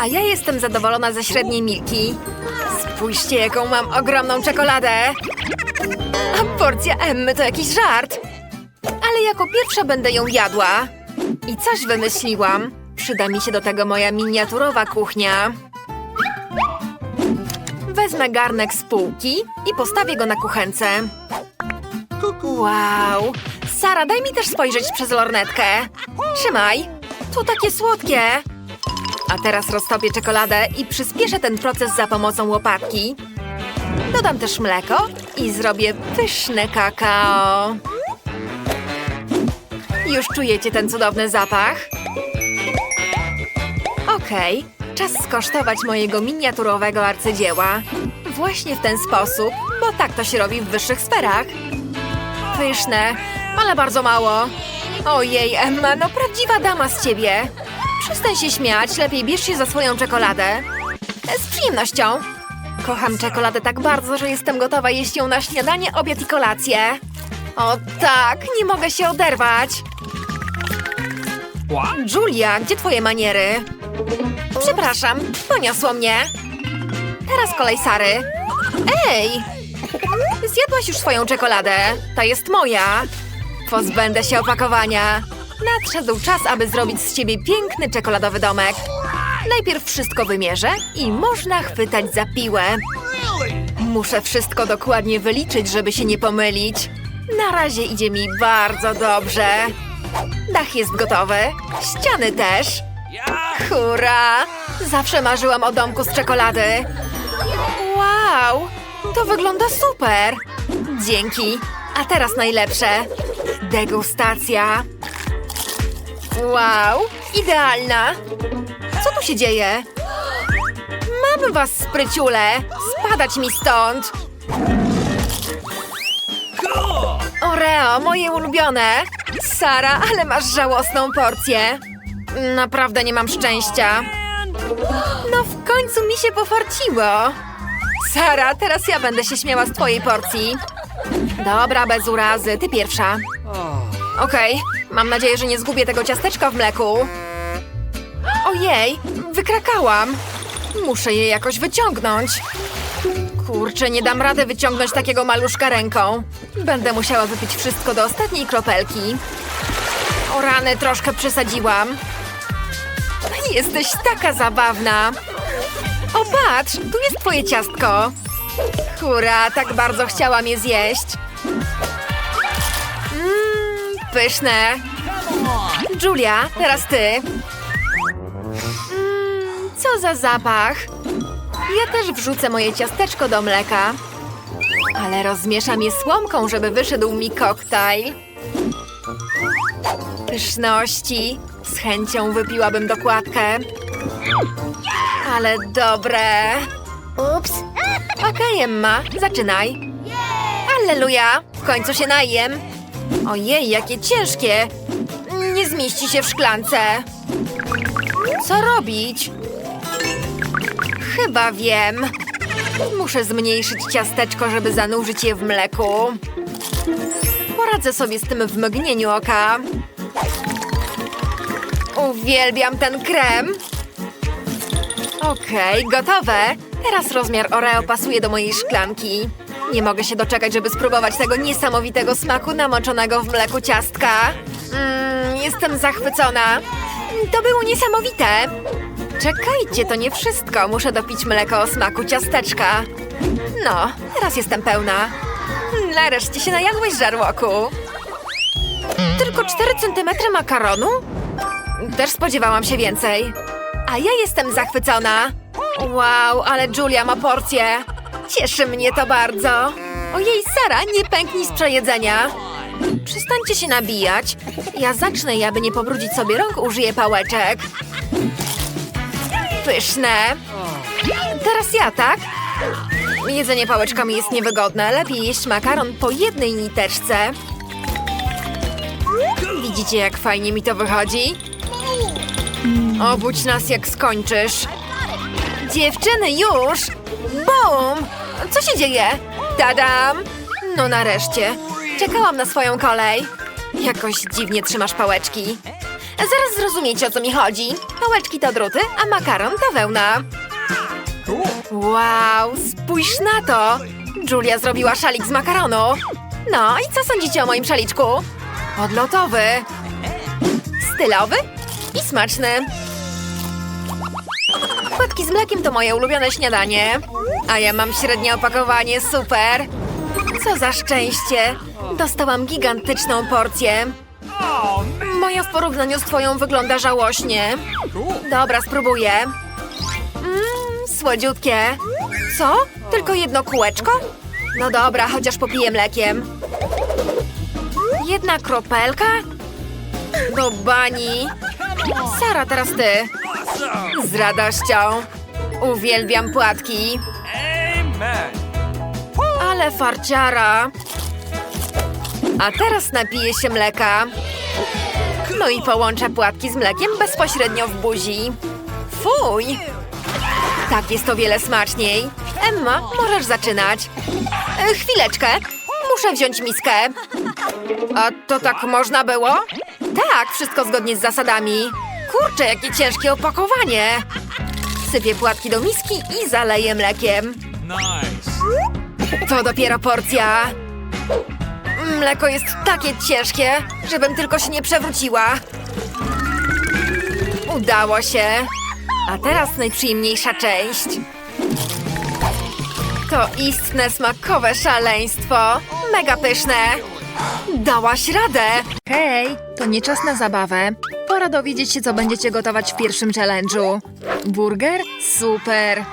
A ja jestem zadowolona ze średniej Milki. Spójrzcie, jaką mam ogromną czekoladę. A porcja Emmy to jakiś żart. Ale jako pierwsza będę ją jadła. I coś wymyśliłam. Przyda mi się do tego moja miniaturowa kuchnia. Wezmę garnek z półki i postawię go na kuchence. Wow! Sara, daj mi też spojrzeć przez lornetkę. Trzymaj. To takie słodkie. A teraz roztopię czekoladę i przyspieszę ten proces za pomocą łopatki. Dodam też mleko i zrobię pyszne kakao. Już czujecie ten cudowny zapach? Okej, czas skosztować mojego miniaturowego arcydzieła. Właśnie w ten sposób, bo tak to się robi w wyższych sferach. Pyszne, ale bardzo mało. Ojej, Emma, no prawdziwa dama z ciebie. Przestań się śmiać, lepiej bierz się za swoją czekoladę. Z przyjemnością. Kocham czekoladę tak bardzo, że jestem gotowa jeść ją na śniadanie, obiad i kolację. O tak, nie mogę się oderwać. Julia, gdzie twoje maniery? Przepraszam, poniosło mnie. Teraz kolej Sary. Ej! Zjadłaś już swoją czekoladę. Ta jest moja. Pozbędę się opakowania. Nadszedł czas, aby zrobić z ciebie piękny czekoladowy domek. Najpierw wszystko wymierzę i można chwytać za piłę. Muszę wszystko dokładnie wyliczyć, żeby się nie pomylić. Na razie idzie mi bardzo dobrze. Dach jest gotowy. Ściany też. Hurra! Zawsze marzyłam o domku z czekolady. Wow! To wygląda super! Dzięki. A teraz najlepsze. Degustacja. Wow! Idealna! Co tu się dzieje? Mam was, spryciule! Spadać mi stąd! Oreo, moje ulubione! Sara, ale masz żałosną porcję. Naprawdę nie mam szczęścia. No w końcu mi się pofarciło. Sara, teraz ja będę się śmiała z twojej porcji. Dobra, bez urazy, ty pierwsza. Okej, mam nadzieję, że nie zgubię tego ciasteczka w mleku. Ojej, wykrakałam. Muszę je jakoś wyciągnąć. Kurczę, nie dam rady wyciągnąć takiego maluszka ręką. Będę musiała wypić wszystko do ostatniej kropelki. O rany, troszkę przesadziłam. Jesteś taka zabawna. O, patrz, tu jest twoje ciastko. Hurra, tak bardzo chciałam je zjeść. Pyszne. Julia, teraz ty. Mmm, co za zapach. Ja też wrzucę moje ciasteczko do mleka. Ale rozmieszam je słomką, żeby wyszedł mi koktajl. Pyszności. Z chęcią wypiłabym dokładkę. Ale dobre. Ups. Okej, Emma, zaczynaj. Alleluja, w końcu się najem. Ojej, jakie ciężkie. Nie zmieści się w szklance. Co robić? Chyba wiem. Muszę zmniejszyć ciasteczko, żeby zanurzyć je w mleku. Poradzę sobie z tym w mgnieniu oka. Uwielbiam ten krem. Okej, gotowe. Teraz rozmiar Oreo pasuje do mojej szklanki. Nie mogę się doczekać, żeby spróbować tego niesamowitego smaku namoczonego w mleku ciastka. Mmm, jestem zachwycona. To było niesamowite. Czekajcie, to nie wszystko. Muszę dopić mleko o smaku ciasteczka. No, teraz jestem pełna. Nareszcie się najadłeś, żarłoku. Tylko 4 centymetry makaronu? Też spodziewałam się więcej. A ja jestem zachwycona. Wow, ale Julia ma porcję. Cieszy mnie to bardzo. Ojej, Sara, nie pęknij z przejedzenia. Przestańcie się nabijać. Ja zacznę i aby nie pobrudzić sobie rąk, użyję pałeczek. Pyszne. Teraz ja, tak? Jedzenie pałeczkami jest niewygodne. Lepiej jeść makaron po jednej niteczce. Widzicie, jak fajnie mi to wychodzi? Obudź nas, jak skończysz. Dziewczyny, już! Bum! Co się dzieje? Tadam! No nareszcie. Czekałam na swoją kolej. Jakoś dziwnie trzymasz pałeczki. Zaraz zrozumiecie, o co mi chodzi. Pałeczki to druty, a makaron to wełna. Wow, spójrz na to! Julia zrobiła szalik z makaronu. No i co sądzicie o moim szaliczku? Odlotowy. Stylowy i smaczny. Płatki z mlekiem to moje ulubione śniadanie. A ja mam średnie opakowanie, super. Co za szczęście. Dostałam gigantyczną porcję. Moja w porównaniu z twoją wygląda żałośnie. Dobra, spróbuję. Mmm, słodziutkie. Co? Tylko jedno kółeczko? No dobra, chociaż popiję mlekiem. Jedna kropelka? Do bani. Sara, teraz ty. Z radością. Uwielbiam płatki. Amen. Ale farciara. A teraz napiję się mleka. No i połączę płatki z mlekiem bezpośrednio w buzi. Fuj! Tak jest o wiele smaczniej. Emma, możesz zaczynać. E, chwileczkę. Muszę wziąć miskę. A to tak można było? Tak, wszystko zgodnie z zasadami. Kurczę, jakie ciężkie opakowanie. Sypię płatki do miski i zaleję mlekiem. Nice. To dopiero porcja. Mleko jest takie ciężkie, żebym tylko się nie przewróciła. Udało się. A teraz najprzyjemniejsza część. To istne smakowe szaleństwo. Mega pyszne. Dałaś radę. Hej, to nie czas na zabawę. Pora dowiedzieć się, co będziecie gotować w pierwszym challenge'u. Burger? Super.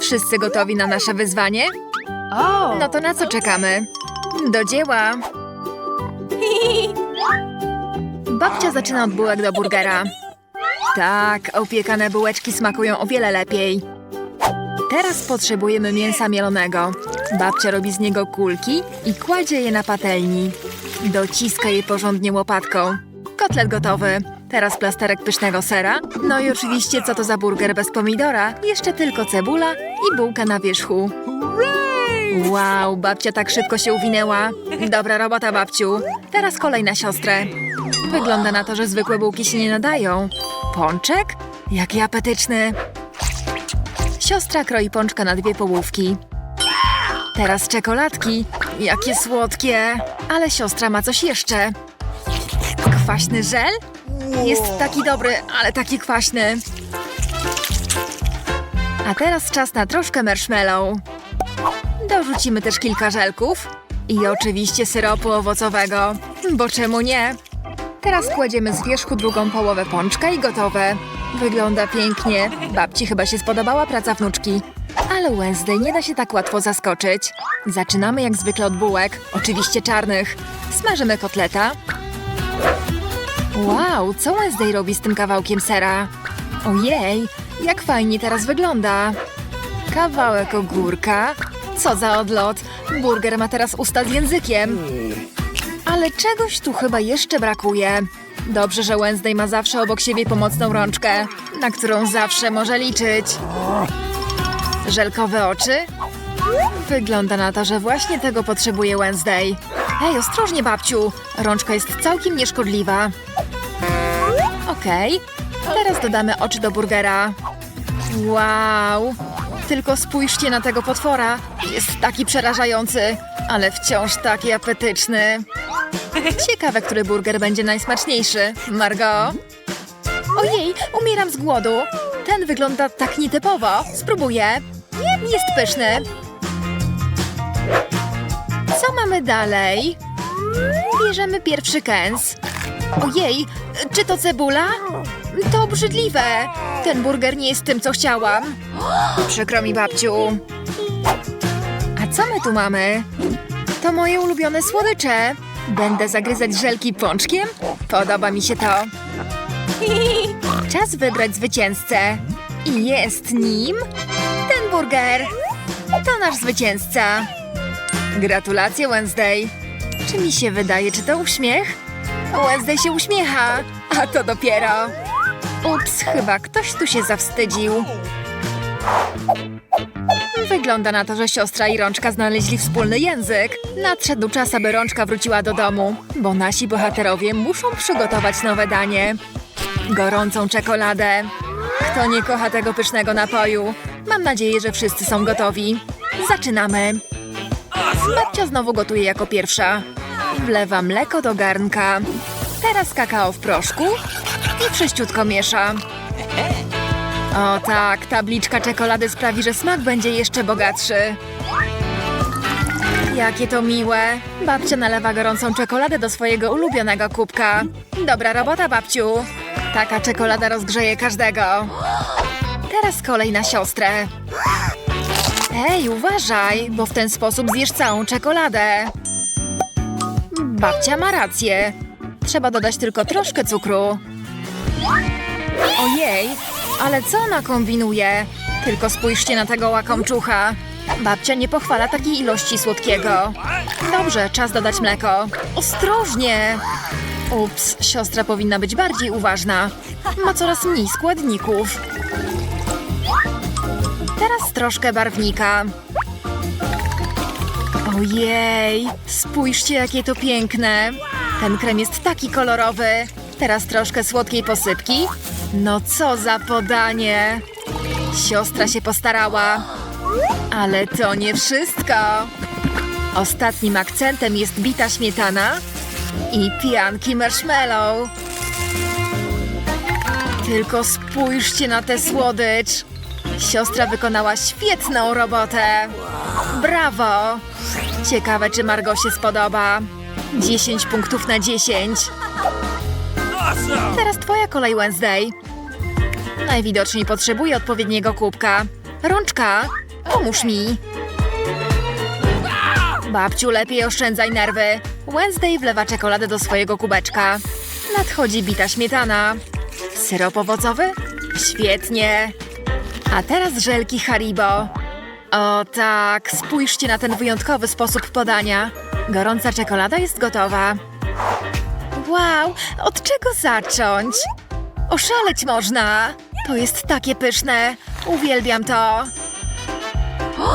Wszyscy gotowi na nasze wyzwanie? No to na co czekamy? Do dzieła! Babcia zaczyna od bułek do burgera. Tak, opiekane bułeczki smakują o wiele lepiej. Teraz potrzebujemy mięsa mielonego. Babcia robi z niego kulki i kładzie je na patelni. Dociska je porządnie łopatką. Kotlet gotowy. Teraz plasterek pysznego sera. No i oczywiście co to za burger bez pomidora? Jeszcze tylko cebula i bułka na wierzchu. Wow, babcia tak szybko się uwinęła. Dobra robota, babciu. Teraz kolej na siostrę. Wygląda na to, że zwykłe bułki się nie nadają. Pączek? Jaki apetyczny. Siostra kroi pączka na dwie połówki. Teraz czekoladki. Jakie słodkie. Ale siostra ma coś jeszcze. Kwaśny żel? Jest taki dobry, ale taki kwaśny. A teraz czas na troszkę marshmallow. Dorzucimy też kilka żelków i oczywiście syropu owocowego, bo czemu nie? Teraz kładziemy z wierzchu drugą połowę pączka i gotowe. Wygląda pięknie. Babci chyba się spodobała praca wnuczki. Ale Wednesday nie da się tak łatwo zaskoczyć. Zaczynamy jak zwykle od bułek, oczywiście czarnych. Smażymy kotleta. Wow, co Wednesday robi z tym kawałkiem sera? Ojej, jak fajnie teraz wygląda. Kawałek ogórka. Co za odlot. Burger ma teraz usta z językiem. Ale czegoś tu chyba jeszcze brakuje. Dobrze, że Wednesday ma zawsze obok siebie pomocną rączkę, na którą zawsze może liczyć. Żelkowe oczy? Wygląda na to, że właśnie tego potrzebuje Wednesday. Ej, ostrożnie, babciu. Rączka jest całkiem nieszkodliwa. Okej. Teraz dodamy oczy do burgera. Wow! Tylko spójrzcie na tego potwora. Jest taki przerażający, ale wciąż taki apetyczny. Ciekawe, który burger będzie najsmaczniejszy. Margot? Ojej, umieram z głodu. Ten wygląda tak nietypowo. Spróbuję. Jest pyszny. Co mamy dalej? Bierzemy pierwszy kęs. Ojej, czy to cebula? To obrzydliwe. Ten burger nie jest tym, co chciałam. Przykro mi, babciu. A co my tu mamy? To moje ulubione słodycze. Będę zagryzać żelki pączkiem? Podoba mi się to. Czas wybrać zwycięzcę. I jest nim burger. To nasz zwycięzca. Gratulacje, Wednesday. Czy mi się wydaje, czy to uśmiech? Wednesday się uśmiecha, a to dopiero. Ups, chyba ktoś tu się zawstydził. Wygląda na to, że siostra i Rączka znaleźli wspólny język. Nadszedł czas, aby Rączka wróciła do domu, bo nasi bohaterowie muszą przygotować nowe danie. Gorącą czekoladę. Kto nie kocha tego pysznego napoju? Mam nadzieję, że wszyscy są gotowi. Zaczynamy. Babcia znowu gotuje jako pierwsza. Wlewa mleko do garnka. Teraz kakao w proszku i wszyściutko miesza. O tak, tabliczka czekolady sprawi, że smak będzie jeszcze bogatszy. Jakie to miłe. Babcia nalewa gorącą czekoladę do swojego ulubionego kubka. Dobra robota, babciu. Taka czekolada rozgrzeje każdego. Teraz kolej na siostrę. Ej, uważaj, bo w ten sposób zjesz całą czekoladę. Babcia ma rację. Trzeba dodać tylko troszkę cukru. Ojej, ale co ona kombinuje? Tylko spójrzcie na tego łakomczucha. Babcia nie pochwala takiej ilości słodkiego. Dobrze, czas dodać mleko. Ostrożnie! Ups, siostra powinna być bardziej uważna. Ma coraz mniej składników. Teraz troszkę barwnika. Ojej, spójrzcie jakie to piękne. Ten krem jest taki kolorowy. Teraz troszkę słodkiej posypki. No co za podanie. Siostra się postarała. Ale to nie wszystko. Ostatnim akcentem jest bita śmietana i pianki marshmallow. Tylko spójrzcie na tę słodycz. Siostra wykonała świetną robotę. Brawo! Ciekawe, czy Margo się spodoba. 10 punktów na 10. Awesome! Teraz twoja kolej Wednesday. Najwidoczniej potrzebuję odpowiedniego kubka. Rączka, pomóż mi. Babciu, lepiej oszczędzaj nerwy. Wednesday wlewa czekoladę do swojego kubeczka. Nadchodzi bita śmietana. Syrop owocowy? Świetnie. A teraz żelki Haribo. O tak, spójrzcie na ten wyjątkowy sposób podania. Gorąca czekolada jest gotowa. Wow, od czego zacząć? Oszaleć można! To jest takie pyszne. Uwielbiam to.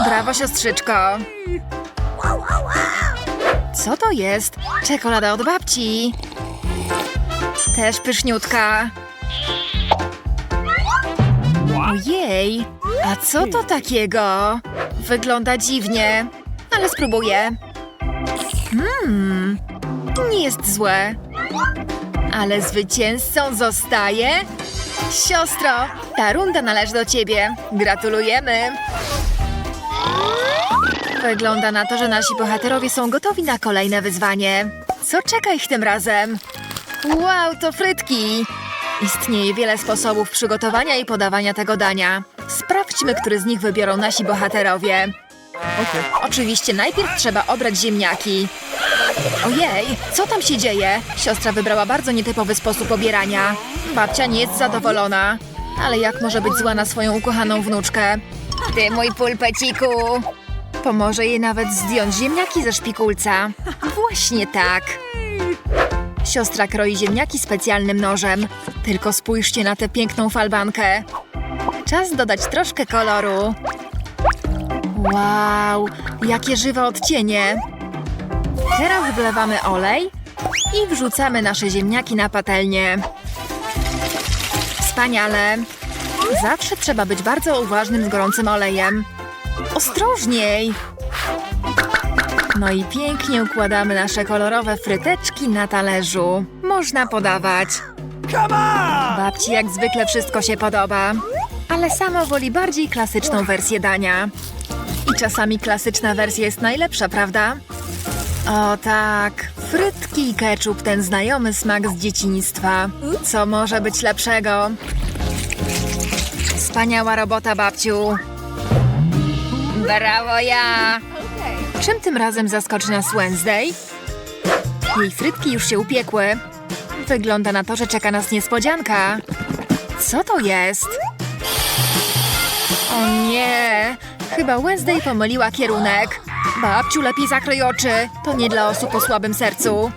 Brawo, siostrzyczko. Co to jest? Czekolada od babci. Też pyszniutka. Ojej, a co to takiego? Wygląda dziwnie, ale spróbuję. Mmm, nie jest złe. Ale zwycięzcą zostaje... Siostro, ta runda należy do ciebie. Gratulujemy. Wygląda na to, że nasi bohaterowie są gotowi na kolejne wyzwanie. Co czeka ich tym razem? Wow, to frytki! Istnieje wiele sposobów przygotowania i podawania tego dania. Sprawdźmy, który z nich wybiorą nasi bohaterowie. Oczywiście najpierw trzeba obrać ziemniaki. Ojej, co tam się dzieje? Siostra wybrała bardzo nietypowy sposób obierania. Babcia nie jest zadowolona. Ale jak może być zła na swoją ukochaną wnuczkę? Ty, mój pulpeciku! Pomoże jej nawet zdjąć ziemniaki ze szpikulca. Właśnie tak. Siostra kroi ziemniaki specjalnym nożem. Tylko spójrzcie na tę piękną falbankę. Czas dodać troszkę koloru. Wow, jakie żywe odcienie. Teraz wlewamy olej i wrzucamy nasze ziemniaki na patelnię. Wspaniale. Zawsze trzeba być bardzo uważnym z gorącym olejem. Ostrożniej! No i pięknie układamy nasze kolorowe fryteczki na talerzu. Można podawać. Babci jak zwykle wszystko się podoba, ale sama woli bardziej klasyczną wersję dania. I czasami klasyczna wersja jest najlepsza, prawda? O tak, frytki i ketchup, ten znajomy smak z dzieciństwa. Co może być lepszego? Wspaniała robota, babciu. Brawo ja! Czym tym razem zaskoczy nas Wednesday? Jej frytki już się upiekły. Wygląda na to, że czeka nas niespodzianka. Co to jest? O nie! Chyba Wednesday pomyliła kierunek. Babciu, lepiej zakryj oczy. To nie dla osób o słabym sercu.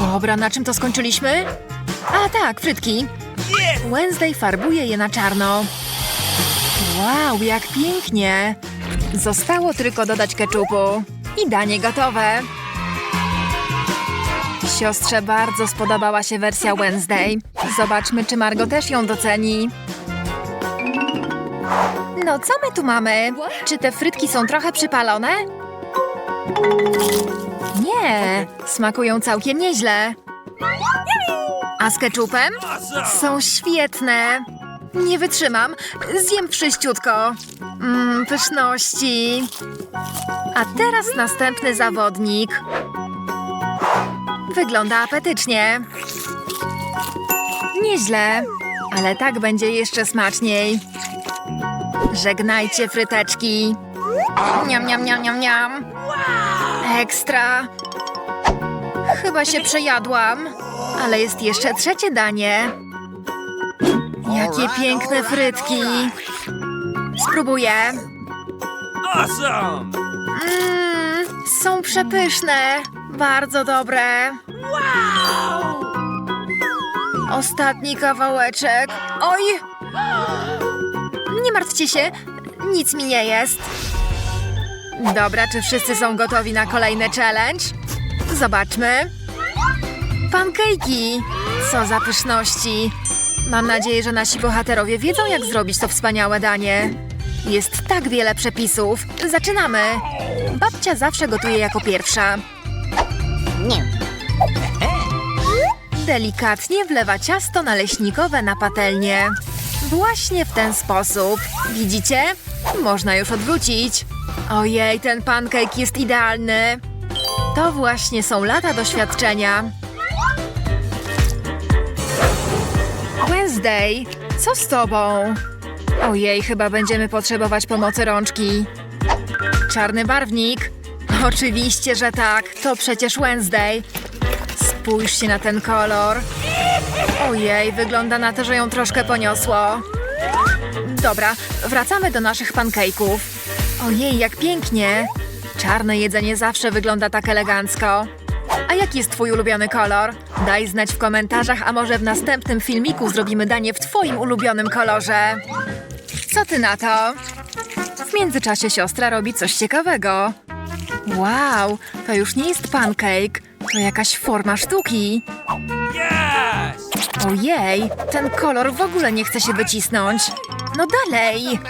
Dobra, na czym to skończyliśmy? A tak, frytki. Wednesday farbuje je na czarno. Wow, jak pięknie! Zostało tylko dodać keczupu. I danie gotowe. Siostrze bardzo spodobała się wersja Wednesday. Zobaczmy, czy Margo też ją doceni. No, co my tu mamy? Czy te frytki są trochę przypalone? Nie, smakują całkiem nieźle. A z keczupem? Są świetne. Nie wytrzymam. Zjem wszyściutko. Mmm, pyszności. A teraz następny zawodnik. Wygląda apetycznie. Nieźle, ale tak będzie jeszcze smaczniej. Żegnajcie fryteczki. Niam, niam, niam, niam, niam. Ekstra. Chyba się przejadłam, ale jest jeszcze trzecie danie. Jakie piękne frytki. Spróbuję. Awesome! Mmm, są przepyszne. Bardzo dobre. Ostatni kawałeczek. Oj! Nie martwcie się, nic mi nie jest. Dobra, czy wszyscy są gotowi na kolejny challenge? Zobaczmy. Pankejki! Co za pyszności! Mam nadzieję, że nasi bohaterowie wiedzą, jak zrobić to wspaniałe danie. Jest tak wiele przepisów. Zaczynamy! Babcia zawsze gotuje jako pierwsza. Delikatnie wlewa ciasto naleśnikowe na patelnię. Właśnie w ten sposób. Widzicie? Można już odwrócić. Ojej, ten pancake jest idealny. To właśnie są lata doświadczenia. Wednesday, co z tobą? Ojej, chyba będziemy potrzebować pomocy rączki. Czarny barwnik? Oczywiście, że tak. To przecież Wednesday. Spójrz się na ten kolor. Ojej, wygląda na to, że ją troszkę poniosło. Dobra, wracamy do naszych pancake'ów. Ojej, jak pięknie. Czarne jedzenie zawsze wygląda tak elegancko. A jaki jest twój ulubiony kolor? Daj znać w komentarzach, a może w następnym filmiku zrobimy danie w twoim ulubionym kolorze. Co ty na to? W międzyczasie siostra robi coś ciekawego. Wow, to już nie jest pancake, to jakaś forma sztuki. Ojej, ten kolor w ogóle nie chce się wycisnąć. No dalej!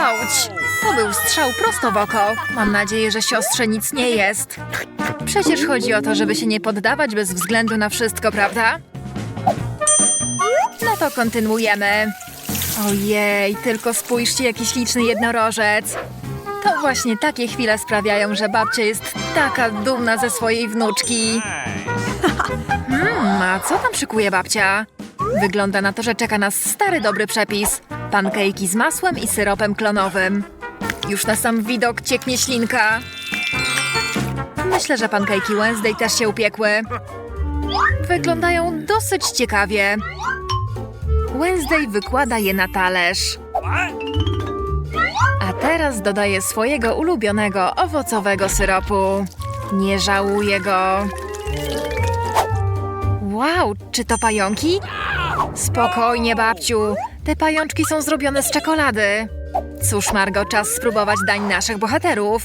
Auć! To był strzał prosto w oko. Mam nadzieję, że siostrze nic nie jest. Przecież chodzi o to, żeby się nie poddawać bez względu na wszystko, prawda? No to kontynuujemy. Ojej, tylko spójrzcie, jaki śliczny jednorożec. To właśnie takie chwile sprawiają, że babcia jest taka dumna ze swojej wnuczki. Hmm, a co tam szykuje babcia? Wygląda na to, że czeka nas stary dobry przepis. Pankejki z masłem i syropem klonowym. Już na sam widok cieknie ślinka. Myślę, że pankejki Wednesday też się upiekły. Wyglądają dosyć ciekawie. Wednesday wykłada je na talerz. A teraz dodaję swojego ulubionego owocowego syropu. Nie żałuję go. Wow, czy to pająki? Spokojnie, babciu. Te pajączki są zrobione z czekolady. Cóż, Margo, czas spróbować dań naszych bohaterów.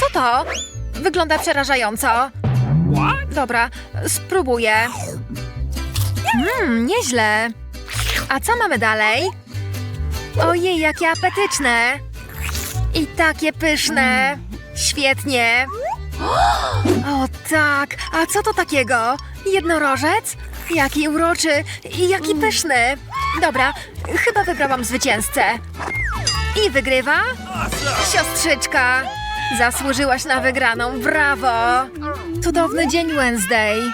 Co to? Wygląda przerażająco. Dobra, spróbuję. Mmm, nieźle. A co mamy dalej? Ojej, jakie apetyczne! I takie pyszne! Świetnie! O tak, a co to takiego? Jednorożec? Jaki uroczy i jaki pyszny! Dobra, chyba wybrałam zwycięzcę. I wygrywa siostrzyczka! Zasłużyłaś na wygraną, brawo! Cudowny dzień Wednesday!